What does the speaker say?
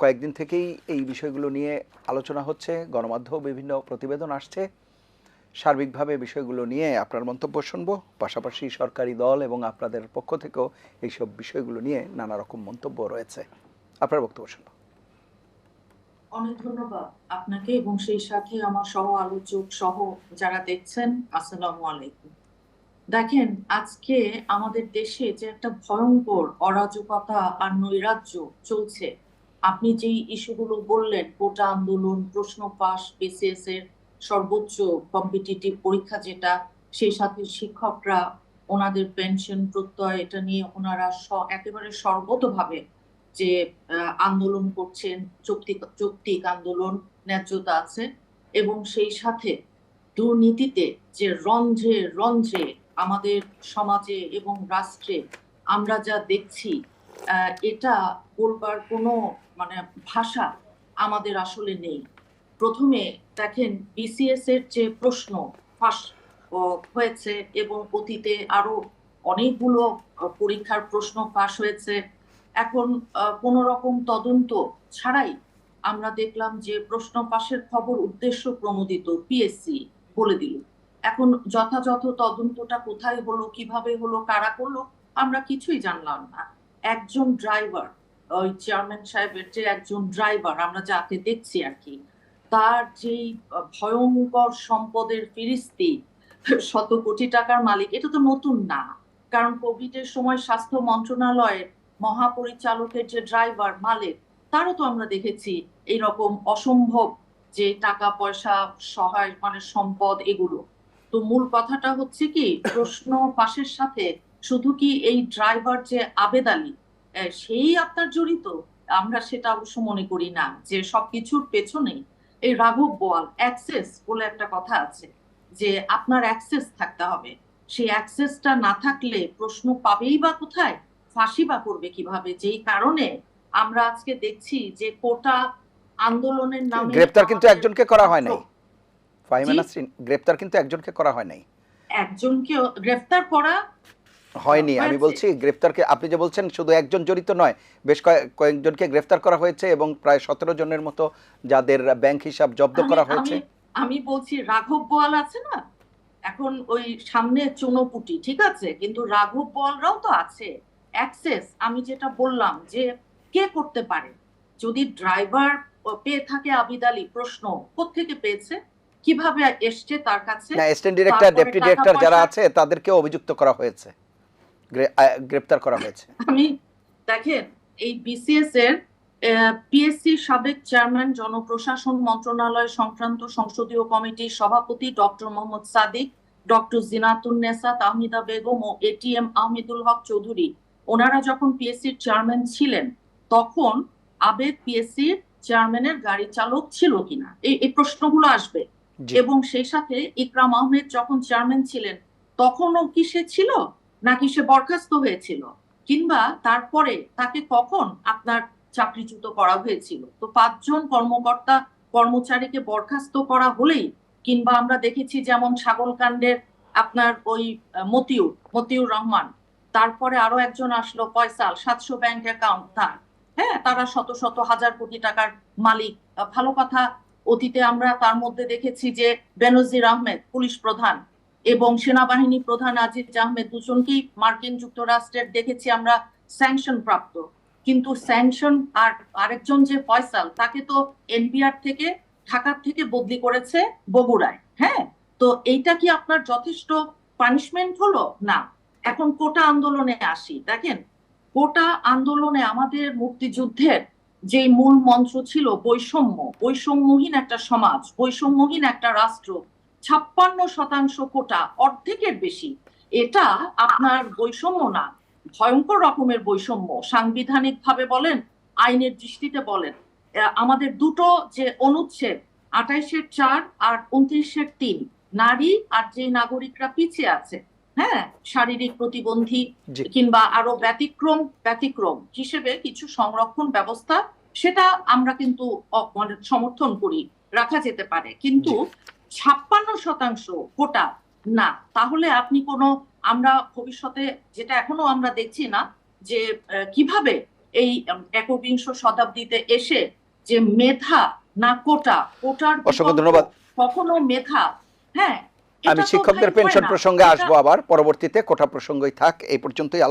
কয়েকদিন থেকেই এই বিষয়গুলো নিয়ে আলোচনা হচ্ছে, গণমাধ্যম, বিভিন্ন প্রতিবেদন আসছে। সার্বিকভাবে বিষয়গুলো নিয়ে আপনার মন্তব্য শুনব। পাশাপাশি সরকারি দল এবং আপনাদের পক্ষ থেকেও এইসব বিষয়গুলো নিয়ে নানা রকম মন্তব্য রয়েছে। আপনার বক্তব্য শুনব। অনেক ধন্যবাদ আপনাকে এবং সেই সাথে আমার সহ আলোচক সহ যারা দেখছেন, আসসালামু আলাইকুম। দেখেন, আজকে আমাদের দেশে যে একটা ভয়ঙ্কর অরাজকতা আর নৈরাজ্য চলছে আপনি যেই ইস্যুগুলো বললেন, কোটা আন্দোলন, প্রশ্ন পাস বিসিএস এর সর্বোচ্চ কম্পিটিটিভ পরীক্ষা যেটা, সেই সাথে শিক্ষকরা ওনাদের পেনশন প্রত্যয় এটা নিয়ে ওনারা একেবারে সর্বতভাবে যে আন্দোলন করছেন, যৌক্তিক যৌক্তিক আন্দোলন, ন্যায্যতা আছে এবং সেই সাথে দুর্নীতিতে যে রঞ্জে রন্ধ্রে আমাদের সমাজে এবং রাষ্ট্রে আমরা যা দেখছি এটা বলবার কোনো মানে ভাষা আমাদের আসলে নেই। প্রথমে দেখেন বিসিএস এর যে প্রশ্ন ফাঁস হয়েছে এবং অতীতে আরও অনেকগুলো পরীক্ষার প্রশ্ন ফাঁস হয়েছে। এখন কোনো রকম তদন্ত ছাড়াই আমরা দেখলাম যে প্রশ্ন পাশের খবর উদ্দেশ্য প্রণোদিত পিএসসি বলে দিল। এখন যথাযথ তদন্তটা কোথায় হলো, কীভাবে হলো, কারা করল, আমরা কিছুই জানলাম না। একজন ড্রাইভার ওই চেয়ারম্যান সাহেবের যে একজন ড্রাইভার আমরা যাকে দেখছি আর কি, তার যেই ভয়ঙ্কর সম্পদের ফিরিস্তি, শত কোটি টাকার মালিক, এটা তো নতুন না। কারণ কোভিড এর সময় স্বাস্থ্য মন্ত্রণালয়ের মহাপরিচালকের যে ড্রাইভার মালিক, তারও তো আমরা দেখেছি এইরকম অসম্ভব যে টাকা, পয়সা, সহায় মানে সম্পদ এগুলো। তো মূল কথাটা হচ্ছে কি, প্রশ্ন পাশের সাথে শুধু কি এই ড্রাইভার যে আবেদ আলী সেই আপনার জড়িত? আমরা সেটা অবশ্য মনে করি না যে সবকিছুর পেছনেই এই রাঘব বোয়াল অ্যাক্সেস বলে একটা কথা আছে যে আপনার অ্যাক্সেস থাকতে হবে। সেই অ্যাক্সেসটা না থাকলে প্রশ্ন পাবেই বা কোথায়? ফাঁসি বা করবে কীভাবে? যেই কারণে আমরা আজকে দেখছি যে কোটা আন্দোলনের নামে গ্রেপ্তার কিন্তু একজনকে করা হয় নাই। ফাহিমা? নাসরিন গ্রেপ্তার কিন্তু একজনকে করা হয় নাই। একজনকে গ্রেফতার করা হয়নি। আমি বলছি গ্রেপ্তারকে আপনি যে বলছেন শুধু একজন জড়িত নয় বেশ কয়েকজনকে গ্রেফতার করা হয়েছে এবং প্রায় সতেরো জনের মতো যাদের ব্যাংক হিসাব জব্দ করা হয়েছে। আমি- বলছি রাঘব বোয়াল আছে না? এখন ওই সামনে চুনোপুটি ঠিক আছে? কিন্তু রাঘব বোয়ালরাও তো আছে। অ্যাক্সেস আমি যেটা বললাম যে কে করতে পারে? যদি ড্রাইভার পেয়ে থাকে আবিদ আলী প্রশ্ন কোত্থেকে পেয়েছে? কীভাবে এসছে তার কাছে? না অ্যাসিস্ট্যান্ট ডিরেক্টর ডেপুটি ডিরেক্টর যারা আছে তাদেরকে অভিযুক্ত করা হয়েছে। গ্রেপ্তার করা হয়েছে। আমি দেখেন এই বিসিএস এর পিএসসি সাবেক চেয়ারম্যান জনপ্রশাসন মন্ত্রণালয় সংক্রান্ত সংসদীয় কমিটির সভাপতি ডক্টর মোহাম্মদ সাদিক ডক্টর জিনাতুন নেসা তাহমিদা বেগম ও এটিএম আহমেদুল হক চৌধুরী ওনারা যখন পিএসসির চেয়ারম্যান ছিলেন তখন আবেদ পিএসসির চেয়ারম্যানের গাড়ি চালক ছিল কিনা? এই এই প্রশ্নগুলো আসবে। এবং সেই সাথে ইকরাম আহমেদ যখন চেয়ারম্যান ছিলেন তখনও কি সে ছিল? নাকি সে বরখাস্ত হয়েছিল? কিংবা তারপরে তাকে কখন আপনার চাকরিচ্যুত করা হয়েছিল? তো পাঁচজন কর্মকর্তা, কর্মচারীকে বরখাস্ত করা হলেই, কিংবা আমরা দেখেছি যেমন ছাগলকাণ্ডের আপনার ওই মতিউর মতিউর রহমান। তারপরে আরও একজন আসলো, ফয়সাল, সাতশো ব্যাংক অ্যাকাউন্ট তার। হ্যাঁ তারা শত শত হাজার কোটি টাকার মালিক। ভালো কথা, অতীতে আমরা তার মধ্যে দেখেছি যে বেনজির আহমেদ, পুলিশ প্রধান এবং সেনাবাহিনী প্রধান আজিজ আহমেদ দুজনকেই মার্কিন যুক্তরাষ্ট্রের দেখেছি আমরা স্যাংশন প্রাপ্ত কিন্তু স্যাংশন আর আরেকজন যে ফয়সাল, তাকে তো এনবিআর থেকে, ঢাকার থেকে বদলি করেছে বগুড়ায় হ্যাঁ? তো এইটা কি আপনার যথেষ্ট পানিশমেন্ট হলো? না। এখন কোটা আন্দোলনে আসি। দেখেন, কোটা আন্দোলনে আমাদের মুক্তিযুদ্ধের যে মূল মন্ত্র ছিল বৈষম্য, বৈষম্যহীন একটা সমাজ, বৈষম্যহীন একটা রাষ্ট্র ছাপ্পান্ন শতাংশ কোটা অর্ধেকের বেশি। এটা আপনার বৈষম্য না। ভয়ঙ্কর রকমের বৈষম্য সাংবিধানিক ভাবে বলেন আইনের দৃষ্টিতে বলেন। আমাদের দুটো যে অনুচ্ছেদ আঠাইশের চার আর উনত্রিশের তিন নারী আর যে নাগরিকরা পিছিয়ে আছে হ্যাঁ শারীরিক প্রতিবন্ধী কিংবা আরও ব্যতিক্রম ব্যতিক্রম হিসেবে কিছু সংরক্ষণ ব্যবস্থা সেটা আমরা কিন্তু মানে সমর্থন করি রাখা যেতে পারে। কিন্তু ছাপ্পান্ন শতাংশ কোটা না তাহলে আপনি কোনো আমরা ভবিষ্যতে যেটা এখনও আমরা দেখছি না যে কীভাবে এই একবিংশ শতাব্দীতে এসে যে মেধা না কোটা কোটার অসংখ্য ধন্যবাদ। কখনো মেধা হ্যাঁ আমি শিক্ষকদের পেনশন প্রসঙ্গে আসব আবার পরবর্তীতে কোটা প্রসঙ্গই থাক এই পর্যন্তই আলোচনা